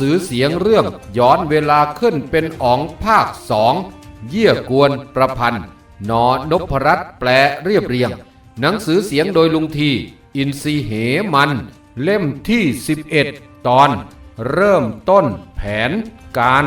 หนังสือเสียงเรื่องย้อนเวลาขึ้นเป็นอ๋องภาคสองเยี่ยกวนประพันธ์นอนพรัตแปลเรียบเรียง หนังสือเสียงโดยลุงที อินซีเหมัน เล่มที่ 11 ตอน เริ่มต้นแผนการ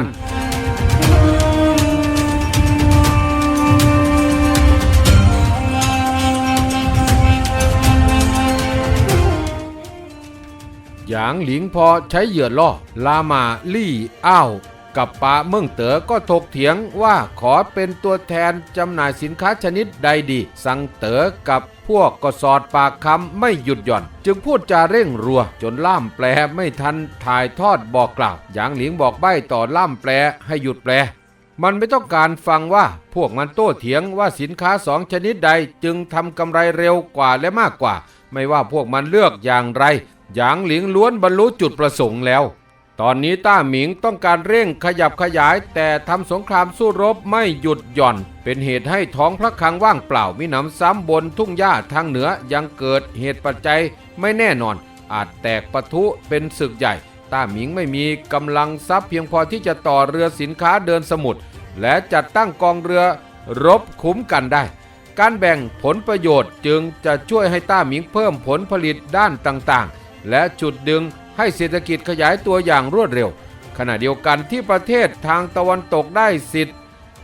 างหลิงพอใช้เหยื่อล่อ ลามาลี่อ้าวกับปาเมืองเต๋อก็ถกเถียงว่าขอเป็นตัวแทนจำหน่ายสินค้าชนิดใดดี สั่งเต๋อกับพวกก็สอดปากคำไม่หยุดหย่อน จึงพูดจาเร่งรัว จนล่ามแปลไม่ทันถ่ายทอดบอกกล่าวหยางหลิงบอกใบ้ต่อล่ามแปลให้หยุดแปล มันไม่ต้องการฟังว่าพวกมันโต้เถียงว่าสินค้าสองชนิดใดจึงทำกำไรเร็วกว่าและมากกว่า ไม่ว่าพวกมันเลือกอย่างไรหยางหลิงล้วนบรรลุจุดประสงค์แล้ว ตอนนี้ต้าหมิงต้องการเร่งขยับขยาย แต่ทำสงครามสู้รบไม่หยุดหย่อน เป็นเหตุให้ท้องพระคลังว่างเปล่ามิหนำซ้ำบนทุ่งหญ้าทางเหนือยังเกิดเหตุปัจจัยไม่แน่นอน อาจแตกปะทุเป็นศึกใหญ่ต้าหมิงไม่มีกำลังทรัพย์เพียงพอที่จะต่อเรือสินค้าเดินสมุทรและจัดตั้งกองเรือรบคุ้มกันได้ การแบ่งผลประโยชน์จึงจะช่วยให้ต้าหมิงเพิ่มผลผลิตด้านต่างๆ และจุดดึงให้เศรษฐกิจขยายตัวอย่างรวดเร็ว ขณะเดียวกันที่ประเทศทางตะวันตกได้สิทธิ์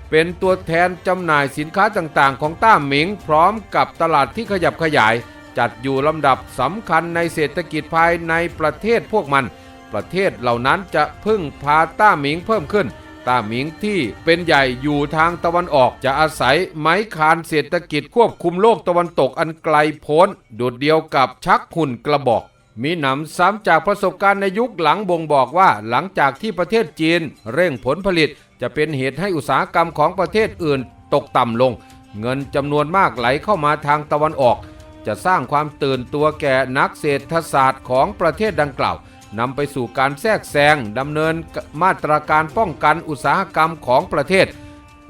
เป็นตัวแทนจำหน่ายสินค้าต่างๆ ของต้าหมิง พร้อมกับตลาดที่ขยับขยาย จัดอยู่ลำดับสำคัญในเศรษฐกิจภายในประเทศพวกมัน ประเทศเหล่านั้นจะพึ่งพาต้าหมิงเพิ่มขึ้นต้าหมิงที่เป็นใหญ่อยู่ทางตะวันออกจะอาศัยไม้คานเศรษฐกิจควบคุมโลกตะวันตกอันไกลโพ้นโดดเดียวกับชักหุ่นกระบอก มีหนำซ้ำจากประสบการณ์ในยุคหลังบ่งบอกว่าหลังจากที่ประเทศจีน เร่งผลผลิต จะเป็นเหตุให้อุตสาหกรรมของประเทศอื่นตกต่ำลง เงินจำนวนมากไหลเข้ามาทางตะวันออก จะสร้างความตื่นตัวแก่นักเศรษฐศาสตร์ของประเทศดังกล่าวนำไปสู่การแทรกแซงดำเนินมาตรการป้องกันอุตสาหกรรมของประเทศ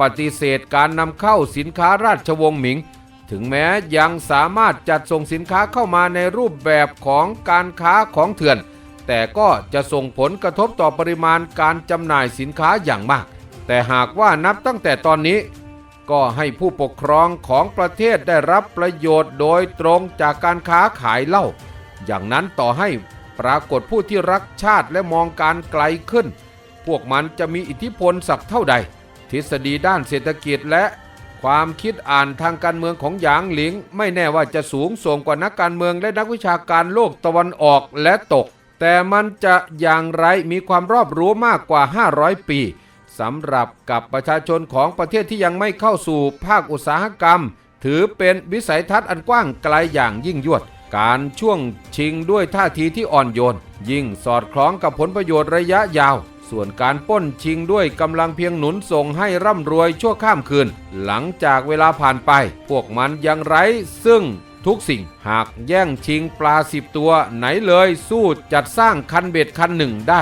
ปฏิเสธการนำเข้าสินค้าราชวงศ์หมิง ถึงแม้ยังสามารถจัดส่งสินค้าเข้ามาในรูปแบบของการค้าของเถื่อน แต่ก็จะส่งผลกระทบต่อปริมาณการจำหน่ายสินค้าอย่างมาก แต่หากว่านับตั้งแต่ตอนนี้ ก็ให้ผู้ปกครองของประเทศได้รับประโยชน์โดยตรงจากการค้าขายเหล้าอย่างนั้นต่อให้ปรากฏผู้ที่รักชาติและมองการไกลขึ้น พวกมันจะมีอิทธิพลสักเท่าใด ทฤษฎีด้านเศรษฐกิจและ ความคิดอ่านทางการเมืองของหยางหลิง ไม่แน่ว่าจะสูงส่งกว่านักการเมืองและนักวิชาการโลกตะวันออกและตก แต่มันจะอย่างไรมีความรอบรู้มากกว่า 500 ปีสำหรับกับประชาชนของประเทศที่ยังไม่เข้าสู่ภาคอุตสาหกรรม ถือเป็นวิสัยทัศน์อันกว้างไกลอย่างยิ่งยวด การช่วงชิงด้วยท่าทีที่อ่อนโยน ยิ่งสอดคล้องกับผลประโยชน์ระยะยาว ส่วนการป้นชิงด้วยกำลังเพียงหนุนส่งให้ร่ำรวยชั่วข้ามคืน หลังจากเวลาผ่านไป พวกมันยังไร้ซึ่งทุกสิ่งหากแย่งชิงปลาสิบตัวไหนเลยสู้จัดสร้างคันเบ็ดคันหนึ่งได้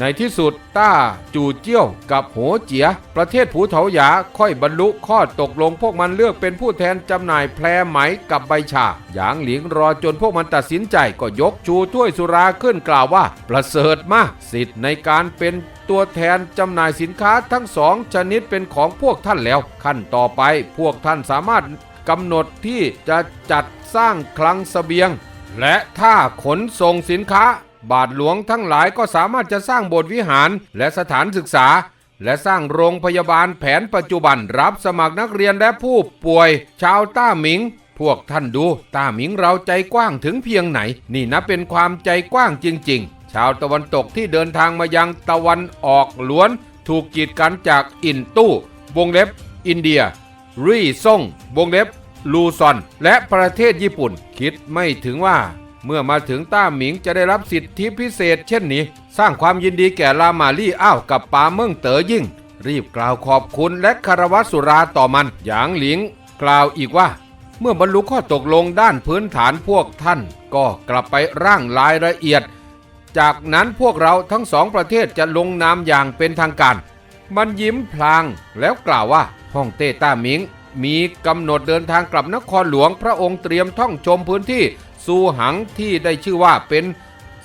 ในที่สุดต้าจูเจี้ยวกับโหเจีย ประเทศผูเถาหยาค่อยบรรลุข้อตกลงพวกมันเลือกเป็นผู้แทนจำหน่ายแพรไหมกับใบชา หยางหลิงรอจนพวกมันตัดสินใจก็ยกชูถ้วยสุราขึ้นกล่าวว่า ประเสริฐมากสิทธิ์ในการเป็นตัวแทนจำหน่ายสินค้าทั้งสองชนิดเป็นของพวกท่านแล้ว ขั้นต่อไปพวกท่านสามารถกำหนดที่จะจัดสร้างคลังสเสบียง และถ้าขนส่งสินค้า บาทหลวงทั้งหลายก็สามารถจะสร้างโบสถ์วิหารและสถานศึกษา และสร้างโรงพยาบาลแผนปัจจุบันรับสมัครนักเรียนและผู้ป่วย ชาวต้าหมิง พวกท่านดูต้าหมิงเราใจกว้างถึงเพียงไหน นี่นะเป็นความใจกว้างจริง ๆ ชาวตะวันตกที่เดินทางมายังตะวันออกล้วน ถูกกีดกันจากอินตู้ วงเล็บ อินเดีย รีซ่งวงเล็บลูซอน และประเทศญี่ปุ่น คิดไม่ถึงว่า เมื่อมาถึงต้าหมิงจะได้รับสิทธิพิเศษ เช่นนี้ สร้างความยินดีแก่ลามาลี่อ้าวกับปาเมิ่งเต๋อยิ่ง รีบกล่าวขอบคุณและคารวะสุราต่อมัน หยางหลิง กล่าวอีกว่า เมื่อบรรลุข้อตกลงด้านพื้นฐานพวกท่าน ก็กลับไปร่างรายละเอียด จากนั้นพวกเราทั้งสองประเทศจะลงนามอย่างเป็นทางการ มันยิ้มพลางแล้วกล่าวว่าฮ่องเต้ต้าหมิงมีกำหนดเดินทางกลับนครหลวงพระองค์เตรียมท่องชมพื้นที่ ซูหังที่ได้ชื่อว่าเป็น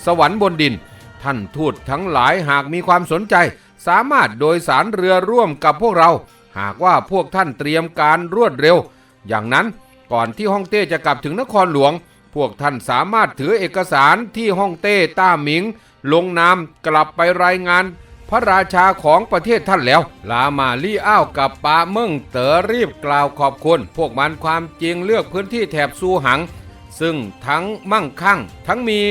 สวรรค์บนดิน ท่านทูตทั้งหลายหากมีความสนใจ สามารถโดยสารเรือร่วมกับพวกเรา หากว่าพวกท่านเตรียมการรวดเร็ว อย่างนั้นก่อนที่ฮ่องเต้จะกลับถึงนครหลวง พวกท่านสามารถถือเอกสารที่ฮ่องเต้ต้าหมิง ลงนามกลับไปรายงานพระราชาของประเทศท่านแล้ว ลามาลี่อ้าวกับปาเมิ่งเต๋อรีบกล่าวขอบคุณ พวกมันความจริงเลือกพื้นที่แถบซูหัง ซึ่งทั้งมั่งคั่ง ทั้งมี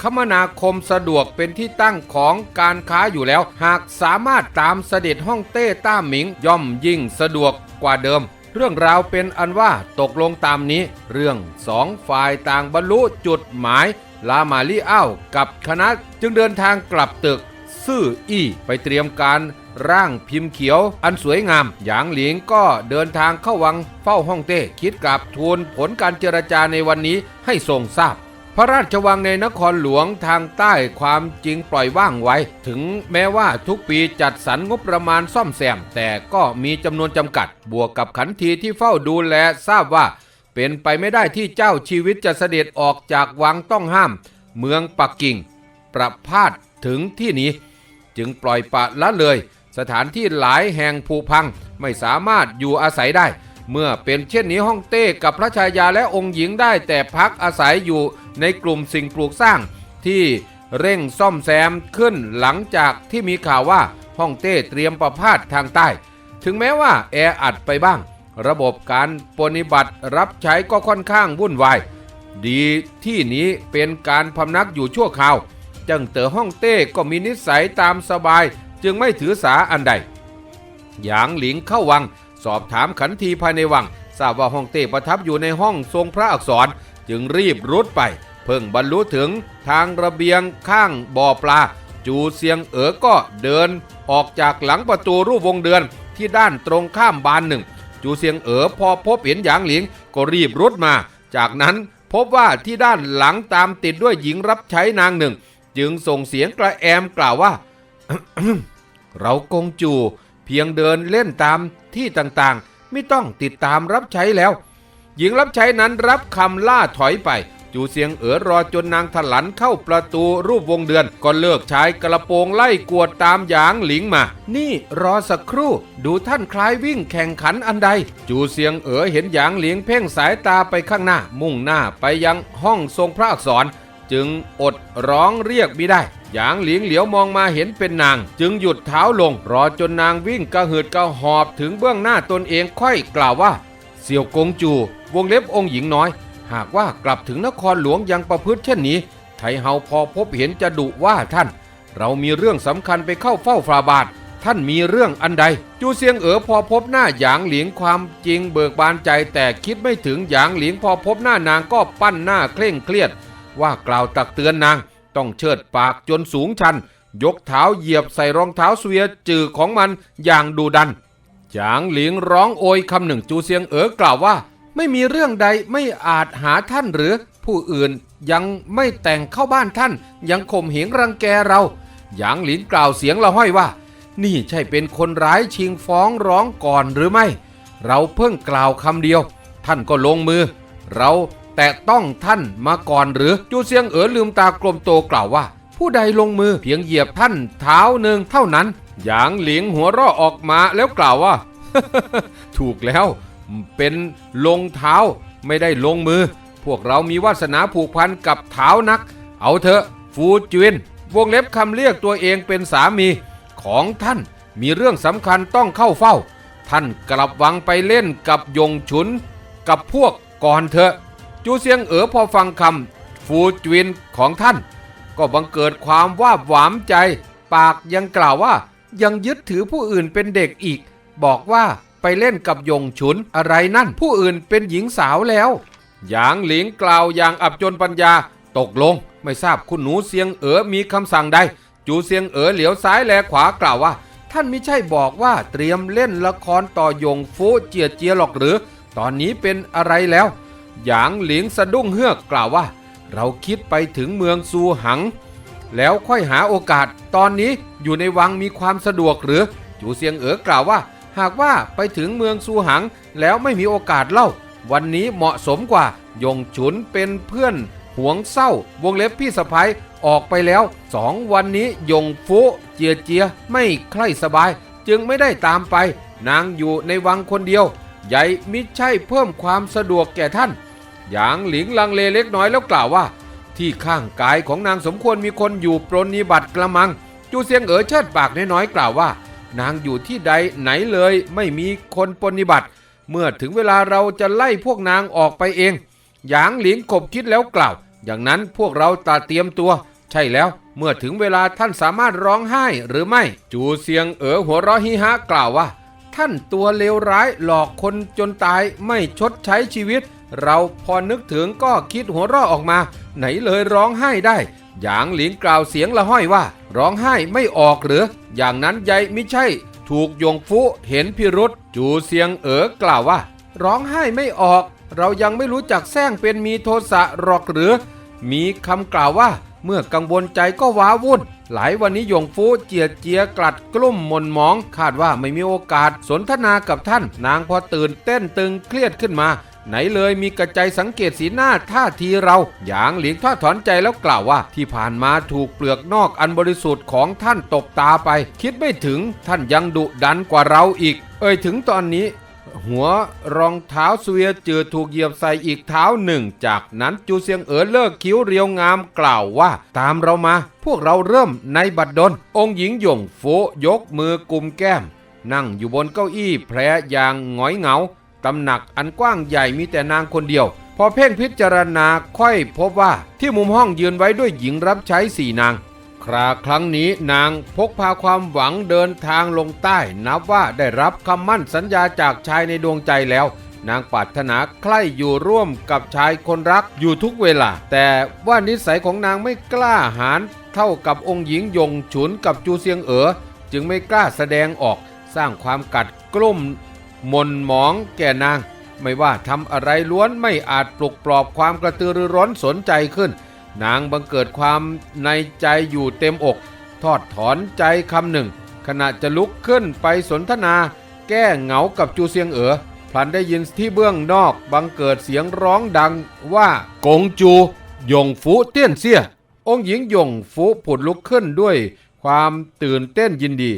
คมนาคมสะดวกเป็นที่ตั้งของการค้าอยู่แล้ว หากสามารถตามเสด็จฮ่องเต้ต้าหมิงย่อมยิ่งสะดวกกว่าเดิม เรื่องราวเป็นอันว่าตกลงตามนี้ เรื่องสองฝ่ายต่างบรรลุจุดหมาย ลามาลี่อ้าวกับคณะจึงเดินทางกลับตึกซื่ออี้ไปเตรียมการ ร่างพิมพ์เขียว อันสวยงาม หยางหลิงก็เดินทางเข้าวังเฝ้าฮ่องเต้คิดกลับทูลผลการเจรจาในวันนี้ให้ทรงทราบพระราชวังในนครหลวงทางใต้ความจริงปล่อยว่างไว้ ถึงแม้ว่าทุกปีจัดสรรงบประมาณซ่อมแซม แต่ก็มีจำนวนจำกัด บวกกับขันทีที่เฝ้าดูแลทราบว่า เป็นไปไม่ได้ที่เจ้าชีวิตจะเสด็จออกจากวังต้องห้าม เมืองปักกิ่ง ประพาสถึงที่นี้ จึงปล่อยปะละเลย สถานที่หลายแห่งผุพังไม่สามารถอยู่อาศัยได้ เมื่อเป็นเช่นนี้ฮ่องเต้กับพระชายาและองค์หญิงได้แต่พักอาศัยอยู่ในกลุ่มสิ่งปลูกสร้าง ที่เร่งซ่อมแซมขึ้นหลังจากที่มีข่าวว่าฮ่องเต้เตรียมประพาสทางใต้ ถึงแม้ว่าแออัดไปบ้าง ระบบการปฏิบัติรับใช้ก็ค่อนข้างวุ่นวาย ดีที่นี้เป็นการพำนักอยู่ชั่วคราว จังเต๋อฮ่องเต้ก็มีนิสัยตามสบาย จึงไม่ถือสาอันใด หยางหลิงเข้าวัง สอบถามขันทีภายในวังทราบว่าฮ่องเต้ประทับอยู่ในห้องทรงพระอักษร จึงรีบรุดไป เพิ่งบรรลุถึงทางระเบียงข้างบ่อปลา จูเซียงเอ๋อก็เดินออกจากหลังประตูรูปวงเดือนที่ด้านตรงข้ามบานหนึ่ง จูเซียงเอ๋อพอพบเห็นหยางหลิงก็รีบรุดมา จากนั้นพบว่าที่ด้านหลังตามติดด้วยหญิงรับใช้นางหนึ่ง จึงส่งเสียงกระแอมกล่าวว่า เรากงจู เพียงเดินเล่นตามที่ต่างๆ ไม่ต้องติดตามรับใช้แล้ว หญิงรับใช้นั้นรับคำล่าถอยไป จูเสียงเอ๋อรอจนนางถลันเข้าประตูรูปวงเดือน ก็เลิกใช้กระโปรงไล่กวดตามหยางหลิงมา นี่รอสักครู่ ดูท่านคล้ายวิ่งแข่งขันอันใด จูเสียงเอ๋อเห็นหยางหลิงเพ่งสายตาไปข้างหน้า มุ่งหน้าไปยังห้องทรงพระอักษร จึงอดร้องเรียกไม่ได้ หยางหลิงเหลียวมองมาเห็นเป็นนาง จึงหยุดเท้าลง รอจนนางวิ่งกระหืดกระหอบถึงเบื้องหน้าตนเองค่อยกล่าวว่า เสี่ยวกงจู วงเล็บองค์หญิงน้อย หากว่ากลับถึงนครหลวงยังประพฤติเช่นนี้ ไทเฮาพอพบเห็นจะดุว่าท่าน เรามีเรื่องสำคัญไปเข้าเฝ้าฟาบาทท่านมีเรื่องอันใด จูเซียงเอ๋อพอพบหน้าหยางหลิงความจริงเบิกบานใจแต่คิดไม่ถึงหยางหลิงพอพบหน้านางก็ปั้นหน้าเคร่งเครียด ว่ากล่าวตักเตือนนาง ต้องเชิดปากจนสูงชัน ยกเท้าเหยียบใส่รองเท้าเสวียจือของมันอย่างดูดัน จางหลิงร้องโอยคำหนึ่งจูเซียงเอ๋อกล่าวว่า ไม่มีเรื่องใดไม่อาจหาท่านหรือผู้อื่นยังไม่แต่งเข้าบ้านท่าน ยังข่มเหงรังแกเราหยางหลินกล่าวเสียงละห้อยว่า นี่ใช่เป็นคนร้ายชิงฟ้องร้องก่อนหรือไม่ เราเพิ่งกล่าวคำเดียว ท่านก็ลงมือ เรา แต่ต้องท่านมาก่อนหรือจูเซียงเอ๋อลืมตากลมโตกล่าวว่า ผู้ใดลงมือเพียงเหยียบท่านเท้าหนึ่งเท่านั้น หยางหลิงหัวเราะออกมาแล้วกล่าวว่า ถูกแล้ว เป็นลงเท้าไม่ได้ลงมือ พวกเรามีวาสนาผูกพันกับเท้านัก เอาเถอะ ฟูจินวงเล็บคำเรียกตัวเองเป็นสามีของท่านมีเรื่องสำคัญต้องเข้าเฝ้า ท่านกลับวังไปเล่นกับยงฉุน กับพวกก่อนเถอะ จูเซียงเอ๋อพอฟังคำฟูจวินของท่าน ก็บังเกิดความว่าหวามใจ ปากยังกล่าวว่ายังยึดถือผู้อื่นเป็นเด็กอีก บอกว่าไปเล่นกับยงฉุนอะไรนั่น ผู้อื่นเป็นหญิงสาวแล้วหยางหลิงกล่าวอย่างอับจนปัญญา ตกลงไม่ทราบคุณหนูเสียงเอ๋อมีคำสั่งใด จูเสียงเอ๋อเหลียวซ้ายแลขวากล่าวว่า ท่านไม่ใช่บอกว่าเตรียมเล่นละครต่อยงฟูเจียเจียหรอกหรือ ตอนนี้เป็นอะไรแล้ว หยางหลิงสะดุ้งเฮือกกล่าวว่า เราคิดไปถึงเมืองซูหัง แล้วค่อยหาโอกาส ตอนนี้อยู่ในวังมีความสะดวกหรือจูเซียงเอ๋อกล่าวว่า หากว่าไปถึงเมืองซูหังแล้วไม่มีโอกาสเล่า วันนี้เหมาะสมกว่ายงฉุนเป็นเพื่อนหวงเศร้าวงเล็บพี่สะพ้ยออกไปแล้วสองวันนี้ยงฟูเจียเจียไม่ใคร่สบาย จึงไม่ได้ตามไป นางอยู่ในวังคนเดียว ใหญ่มิใช่เพิ่มความสะดวกแก่ท่าน หยางหลิงลังเลเล็กน้อยแล้วกล่าวว่า ที่ข้างกายของนางสมควรมีคนอยู่ปรนนิบัติกระมัง จูเซียงเอ๋อเชิดปากน้อยๆกล่าวว่า นางอยู่ที่ใดไหนเลยไม่มีคนปรนนิบัติ เมื่อถึงเวลาเราจะไล่พวกนางออกไปเอง หยางหลิงขบคิดแล้วกล่าว อย่างนั้นพวกเราตาเตรียมตัว ใช่แล้วเมื่อถึงเวลาท่านสามารถร้องไห้หรือไม่ จูเซียงเอ๋อหัวเราะฮิฮะกล่าวว่า ท่านตัวเลวร้ายหลอกคนจนตายไม่ชดใช้ชีวิต เราพอนึกถึงก็คิดหัวเราะออกมา ไหนเลยร้องไห้ได้ หยางหลิงกล่าวเสียงละห้อยว่า ร้องไห้ไม่ออกหรือ อย่างนั้นใยไม่ใช่ ถูกยงฟุเห็นพิรุษจูเซียงเอ๋อกล่าวว่า ร้องไห้ไม่ออก เรายังไม่รู้จักแซงเป็นมีโทสะหรอกหรือ มีคำกล่าวว่า เมื่อกังวลใจก็ว้าวุ่นหลายวันนี้ยงฟูเจียดเจียกลัดกลุ่มมนมอง คาดว่าไม่มีโอกาสสนทนากับท่าน นางพอตื่นเต้นตึงเครียดขึ้นมา ไหนเลยมีกระใจสังเกตสีหน้าท่าทีเราหยางหลิงทอดถอนใจแล้วกล่าวว่า ที่ผ่านมาถูกเปลือกนอกอันบริสุทธิ์ของท่านตบตาไป คิดไม่ถึงท่านยังดุดันกว่าเราอีก เอ่ยถึงตอนนี้หัวรองเท้าเสวียเจืดถูกเหยียบใส่อีกเท้าหนึ่ง จากนั้นจูเซียงเอ๋อเลิกคิ้วเรียวงามกล่าวว่า ตามเรามา พวกเราเริ่มในบัดดล องค์หญิงหยงโฟยกมือกุมแก้ม นั่งอยู่บนเก้าอี้แพรอย่างหงอยเหงา ตำหนักอันกว้างใหญ่มีแต่นางคนเดียว พอเพ่งพิจารณาค่อยพบว่าที่มุมห้องยืนไว้ด้วยหญิงรับใช้สี่นาง คราครั้งนี้นางพกพาความหวังเดินทางลงใต้ นับว่าได้รับคำมั่นสัญญาจากชายในดวงใจแล้วนางปรารถนาใคร่อยู่ร่วมกับชายคนรักอยู่ทุกเวลา แต่ว่านิสัยของนางไม่กล้าหาญเท่ากับองค์หญิงยงฉุนกับจูเซียงเอ๋อจึงไม่กล้าแสดงออกสร้างความกัดกลุ่ม มนหมองแก่นาง ไม่ว่าทำอะไรล้วนไม่อาจปลุกปลอบความกระตือรือร้นสนใจขึ้น นางบังเกิดความในใจอยู่เต็มอก ทอดถอนใจคำหนึ่ง ขณะจะลุกขึ้นไปสนทนา แก้เหงากับจูเซียงเอ๋อพลันได้ยินที่เบื้องนอกบังเกิดเสียงร้องดังว่ากงจูยงฟูเตี้ยนเสีย องค์หญิงยงฟูผุดลุกขึ้นด้วยความตื่นเต้นยินดี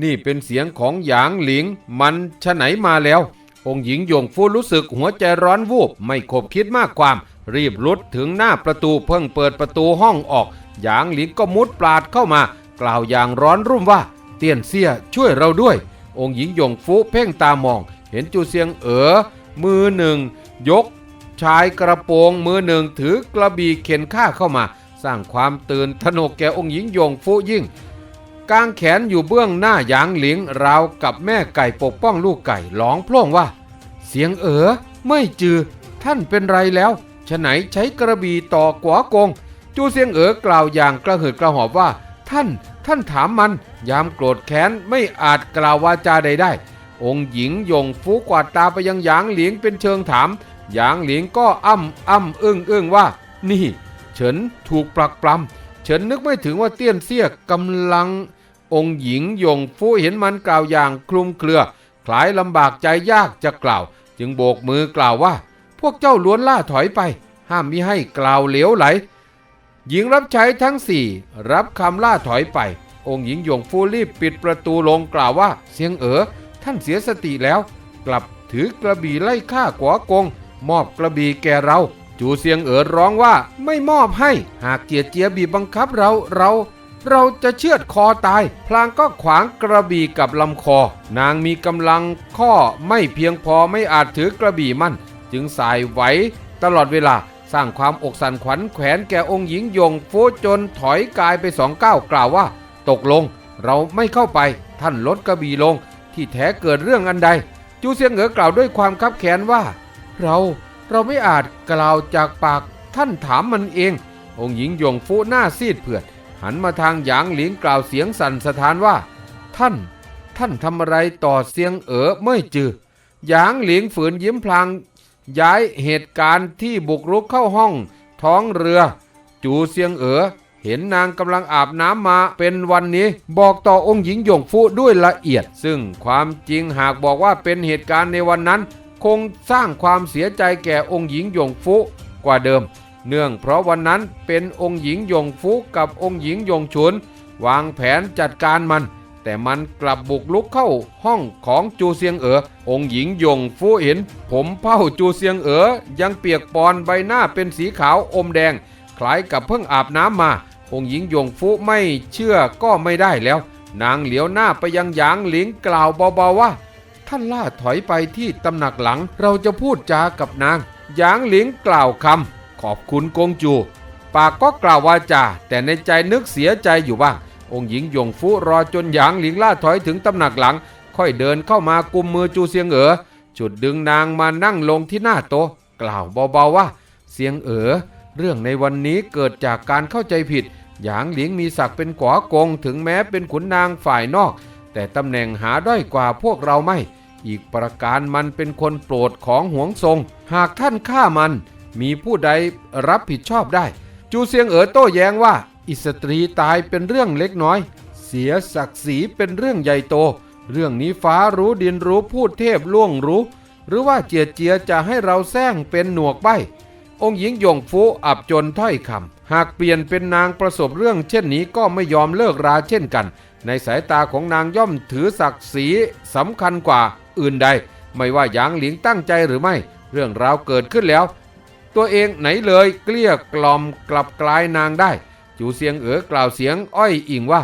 นี่เป็นเสียงของหยางหลิง มันฉะไหนมาแล้ว องค์หญิงหยงฟูรู้สึกหัวใจร้อนวูบ ไม่คบคิดมากความ รีบรุดถึงหน้าประตูเพิ่งเปิดประตูห้องออก หยางหลิงก็มุดปราดเข้ามา กล่าวอย่างร้อนรุ่มว่า เตียนเสียช่วยเราด้วย องค์หญิงหยงฟูเพ่งตามอง เห็นจูเซียงเอ๋อมือหนึ่ง ยก ชายกระโปรงมือหนึ่งถือกระบี่เข็นข้าเข้ามา สร้างความตื่นตระหนกแก่องค์หญิงหยงฟูยิ่ง กางแขนอยู่เบื้องหน้าหยางหลิงราวกับแม่ไก่ปกป้องลูกไก่ร้องโพล่งว่า เสียงเอ๋อไม่จือ ท่านเป็นไรแล้วฉะไหนใช้กระบี่ต่อกวากง จูเสียงเอ๋อกล่าวอย่างกระหืดกระหอบว่า ท่าน ท่านถามมัน ยามโกรธแค้นไม่อาจกล่าววาจาใดได้ องค์หญิงยงฟูกวาดตาไปยังหยางหลิงเป็นเชิงถามหยางหลิงก็อ้ำอ้ำอึ้งอึ้งว่า นี่ เฉินถูกปลักปลำ ฉินนึกไม่ถึงว่าเตี้ยนเสี้ยกำลัง องค์หญิงยงฟูเห็นมันกล่าวอย่างคลุมเครือ คล้ายลำบากใจยากจะกล่าว จึงโบกมือกล่าวว่า พวกเจ้าล้วนล่าถอยไป ห้ามมิให้กล่าวเหลวไหล หญิงรับใช้ทั้งสี่รับคำล่าถอยไป องค์หญิงยงฟูรีบปิดประตูลงกล่าวว่า เสียงเอ๋อท่านเสียสติแล้ว กลับถือกระบี่ไล่ฆ่ากวากง มอบกระบี่แก่เรา จูเสียงเอ๋อร้องว่าไม่มอบให้ หากเจียเจียบีบบังคับเราเรา เราจะเชือดคอตาย พลางก็ขวางกระบี่กับลำคอ นางมีกำลังข้อไม่เพียงพอไม่อาจถือกระบี่มั่น จึงสายไหวตลอดเวลาสร้างความอกสั่นขวัญแขวนแก่องค์หญิงยงโฟจนถอยกายไปสองก้าวกล่าวว่า ตกลงเราไม่เข้าไป ท่านลดกระบี่ลง ที่แท้เกิดเรื่องอันใด จูเซียงเหอ๋อกล่าวด้วยความคับแค้นว่า เรา เราไม่อาจกล่าวจากปากท่านถามมันเอง องค์หญิงยงฟูหน้าซีดเผือด หันมาทางหยางหลิงกล่าวเสียงสั่นสะท้านว่า ท่าน ท่านทำอะไรต่อเสียงเอ๋อไม่จือหยางหลิงฝืนยิ้มพลางย้ายเหตุการณ์ที่บุกรุกเข้าห้อง ท้องเรือ จูเซียงเอ๋อเห็นนางกำลังอาบน้ำมาเป็นวันนี้ บอกต่อองค์หญิงหยงฟูด้วยละเอียด ซึ่งความจริงหากบอกว่าเป็นเหตุการณ์ในวันนั้น คงสร้างความเสียใจแก่องค์หญิงหยงฟูกว่าเดิม เนื่องเพราะวันนั้นเป็นองค์หญิงหยงฟุกับองค์หญิงหยงฉุน วางแผนจัดการมัน แต่มันกลับบุกลุกเข้าห้องของจูเซียงเอ๋อองค์หญิงหยงฟูเห็น ผมเผ้าจูเซียงเอ๋อยังเปียกปอนใบหน้าเป็นสีขาวอมแดง คล้ายกับเพิ่งอาบน้ำมา องค์หญิงหยงฟูไม่เชื่อก็ไม่ได้แล้ว นางเหลียวหน้าไปยังหยางหลิงกล่าวเบาๆว่า ท่านล่าถอยไปที่ตำหนักหลังเราจะพูดจากับนางหยางหลิงกล่าวคำขอบคุณกงจู ปากก็กล่าววาจา แต่ในใจนึกเสียใจอยู่บ้าง องค์หญิงหยงฟูรอจนหยางหลิงล่าถอยถึงตำหนักหลัง ค่อยเดินเข้ามากุมมือจูเซียงเอ๋อฉุดดึงนางมานั่งลงที่หน้าโต๊ะกล่าวเบาๆว่า เสียงเอ๋อเรื่องในวันนี้เกิดจากการเข้าใจผิด หยางหลิงมีศักดิ์เป็นขวากงถึงแม้เป็นขุนนางฝ่ายนอก แต่ตำแหน่งหาด้อยกว่าพวกเราไม่ อีกประการมันเป็นคนโปรดของหวงทรง หากท่านฆ่ามันมีผู้ใดรับผิดชอบได้ จูเซียงเอ๋อโต้แย้งว่า อิสตรีตายเป็นเรื่องเล็กน้อย เสียศักดิ์ศรีเป็นเรื่องใหญ่โต เรื่องนี้ฟ้ารู้ดินรู้พูดเทพล่วงรู้ หรือว่าเจียเจียจะให้เราแซงเป็นหนวกใบองค์หญิงหยงฟูอับจนถ้อยคำหากเปลี่ยนเป็นนางประสบเรื่องเช่นนี้ก็ไม่ยอมเลิกราเช่นกัน ในสายตาของนางย่อมถือศักดิ์ศรีสำคัญกว่า อื่นใด ไม่ว่าหยางหลิงตั้งใจหรือไม่ เรื่องราวเกิดขึ้นแล้ว ตัวเองไหนเลยเกลี้ยกล่อมกลับกลายนางได้ จูเซียงเอ๋อกล่าวเสียงอ้อยอิงว่า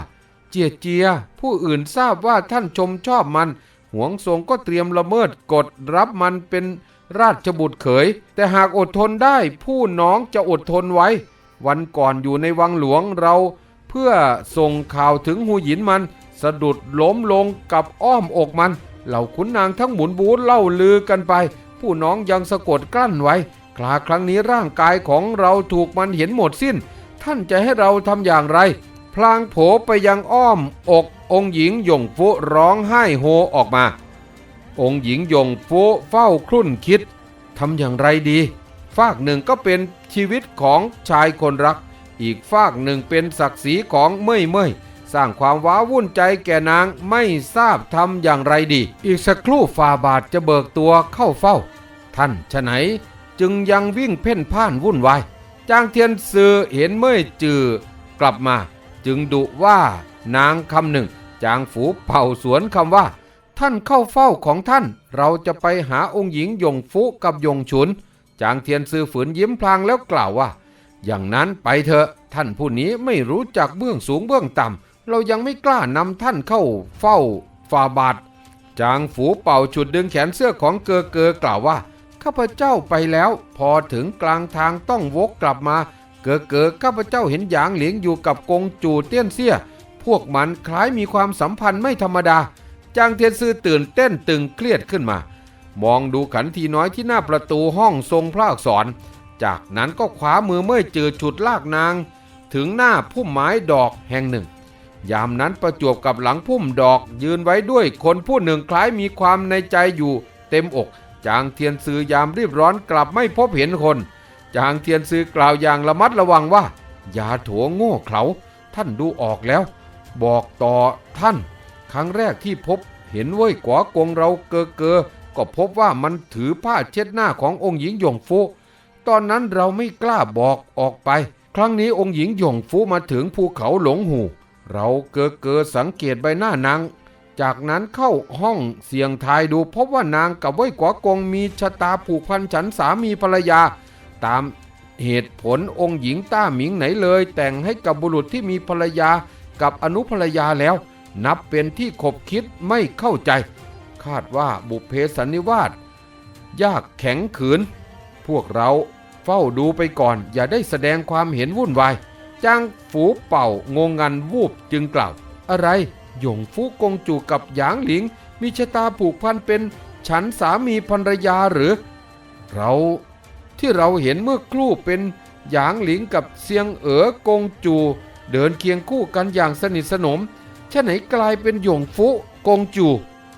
เจียเจีย ผู้อื่นทราบว่าท่านชมชอบมันหวงทรงก็เตรียมละเมิดกฎรับมันเป็นราชบุตรเขย แต่หากอดทนได้ผู้น้องจะอดทนไว้ วันก่อนอยู่ในวังหลวงเรา เพื่อส่งข่าวถึงหูหยินมัน สะดุดล้มลงกับอ้อมอกมันเหล่าขุนนางทั้งหมุนบูธเล่าลือกันไป ผู้น้องยังสะกดกลั้นไว้คลาครั้งนี้ร่างกายของเราถูกมันเห็นหมดสิ้น ท่านจะให้เราทำอย่างไร พลางโผไปยังอ้อมอกองหญิงยงฟุร้องไห้โฮออกมา องหญิงยงฟุเฝ้าครุ่นคิดทำอย่างไรดี ฝากหนึ่งก็เป็นชีวิตของชายคนรัก อีกฝากหนึ่งเป็นศักดิ์ศรีของเมื่อยเมื่อย สร้างความว้าวุ่นใจแก่นางไม่ทราบทำอย่างไรดี อีกสักครู่ฝ่าบาทจะเบิกตัวเข้าเฝ้า ท่านฉะไหนจึงยังวิ่งเพ่นพ่านวุ่นวายจางเทียนซือเห็นเมื่อจือกลับมา จึงดุว่านางคำหนึ่ง จางฝูเป่าสวนคำว่า ท่านเข้าเฝ้าของท่าน เราจะไปหาองค์หญิงหยงฟุกับหยงฉุน จางเทียนซือฝืนยิ้มพลางแล้วกล่าวว่า อย่างนั้นไปเถอะท่านผู้นี้ไม่รู้จักเบื้องสูงเบื้องต่ำ เรายังไม่กล้านำท่านเข้าเฝ้าฟาบาทจางฝูเป่าฉุดดึงแขนเสื้อของเกอเกอกล่าวว่า ข้าพเจ้าไปแล้ว พอถึงกลางทางต้องวกกลับมา เกอเกอข้าพเจ้าเห็นหยางเหลียงอยู่กับกงจูเตี้ยนเซี่ยพวกมันคล้ายมีความสัมพันธ์ไม่ธรรมดา จางเทียนซื่อตื่นเต้นตึงเครียดขึ้นมา มองดูขันทีน้อยที่หน้าประตูห้องทรงพระอักษร จากนั้นก็ขวามือเมื่อยจืดฉุดลากนาง ถึงหน้าพุ่มไม้ดอกแห่งหนึ่ง ยามนั้นประจวบกับหลังพุ่มดอกยืนไว้ด้วยคนผู้หนึ่งคล้ายมีความในใจอยู่ เต็มอก จางเทียนซือยามรีบร้อนกลับไม่พบเห็นคน จางเทียนซือกล่าวอย่างระมัดระวังว่า อย่าโถโง่เขลาท่านดูออกแล้ว บอกต่อท่าน ครั้งแรกที่พบเห็นเว้ยกวากงเราเกอเกอก็พบว่ามันถือผ้าเช็ดหน้าขององค์หญิงหยงฟู ตอนนั้นเราไม่กล้าบอกออกไป ครั้งนี้องค์หญิงหยงฟูมาถึงภูเขาหลงหู เราเกอเกอสังเกตใบหน้านาง จากนั้นเข้าห้องเสียงทายดูพบว่านางกับเว้ยกวากงมีชะตาผูกพันฉันสามีภรรยา ตามเหตุผลองค์หญิงต้าหมิงไหนเลย แต่งให้กับบุรุษที่มีภรรยากับอนุภรรยาแล้ว นับเป็นที่ขบคิดไม่เข้าใจ คาดว่าบุพเพสันนิวาสยากแข็งขืน พวกเราเฝ้าดูไปก่อน อย่าได้แสดงความเห็นวุ่นวาย จางฝูเป่างงงันวูบจึงกล่าว อะไรหยงฟูกงจูกับหยางหลิง มีชะตาผูกพันเป็นฉันสามีภรรยาหรือ เราที่เราเห็นเมื่อครู่เป็นหยางหลิงกับเซียงเอ๋อกงจู เดินเคียงคู่กันอย่างสนิทสนมชะไหนกลายเป็นหยงฟุกงจู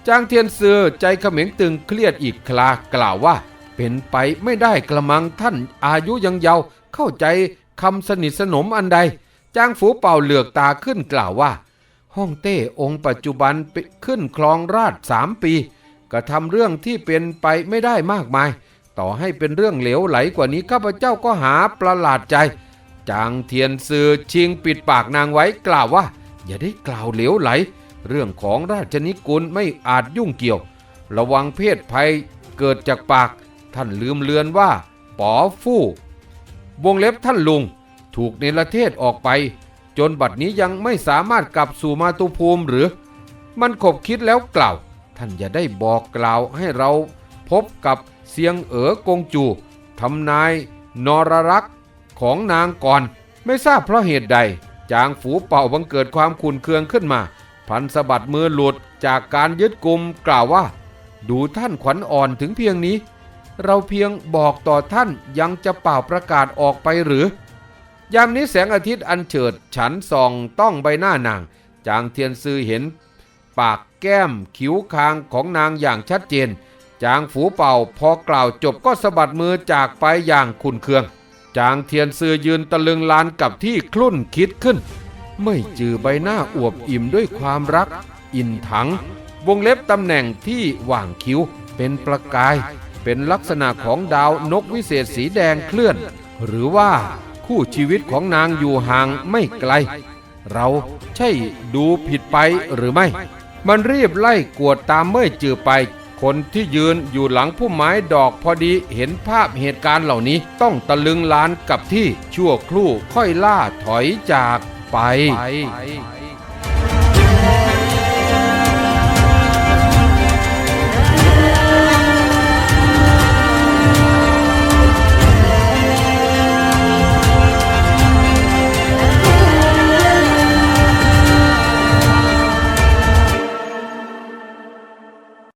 จางเทียนเสือใจเขม็งตึงเครียดอีกคลากล่าวว่า เป็นไปไม่ได้กระมังท่านอายุยังเยาว์เข้าใจ คำสนิทสนมอันใด จางฝูเป่าเหลือกตาขึ้นกล่าวว่า ฮ่องเต้องค์ปัจจุบันขึ้นครองราชสามปีก็ทำเรื่องที่เป็นไปไม่ได้มากมาย ต่อให้เป็นเรื่องเหลวไหลกว่านี้ข้าพเจ้าก็หาประหลาดใจ จางเทียนซือชิงปิดปากนางไว้กล่าวว่า อย่าได้กล่าวเหลวไหล เรื่องของราชนิกุลไม่อาจยุ่งเกี่ยว ระวังเพศภัยเกิดจากปาก ท่านลืมเลือนว่าป๋อฟู่ วงเล็บท่านลุง ถูกเนรเทศออกไป จนบัดนี้ยังไม่สามารถกลับสู่มาตุภูมิหรือ มันขบคิดแล้วกล่าว ท่านอย่าได้บอกกล่าวให้เราพบกับเสียงเอ๋อกงจูทำนายนรรักษ์ของนางก่อน ไม่ทราบเพราะเหตุใด จางฝูเป่าบังเกิดความขุนเคืองขึ้นมา พันสะบัดมือหลุดจากการยึดกลุ่มกล่าวว่า ดูท่านขวัญอ่อนถึงเพียงนี้ เราเพียงบอกต่อท่านยังจะเป่าประกาศออกไปหรือ ยามนี้แสงอาทิตย์อันเฉิดฉันส่องต้องใบหน้านาง จางเทียนซือเห็น ปากแก้มคิ้วคางของนางอย่างชัดเจน จางฝูเป่าพอกล่าวจบก็สะบัดมือจากไปอย่างขุนเคือง จางเทียนซือยืนตะลึงลานกับที่คลุ่นคิดขึ้น ไม่จือใบหน้าอวบอิ่มด้วยความรัก อินถัง วงเล็บตำแหน่งที่หว่างคิ้วเป็นประกาย เป็นลักษณะของดาวนกวิเศษสีแดงเคลื่อน หรือว่าคู่ชีวิตของนางอยู่ห่างไม่ไกล เราใช่ดูผิดไปหรือไม่ มันรีบไล่กวดตามเมื่อจือไป คนที่ยืนอยู่หลังพุ่มไม้ดอกพอดีเห็นภาพเหตุการณ์เหล่านี้ต้องตะลึงลานกับที่ชั่วครู่ค่อยล่าถอยจากไป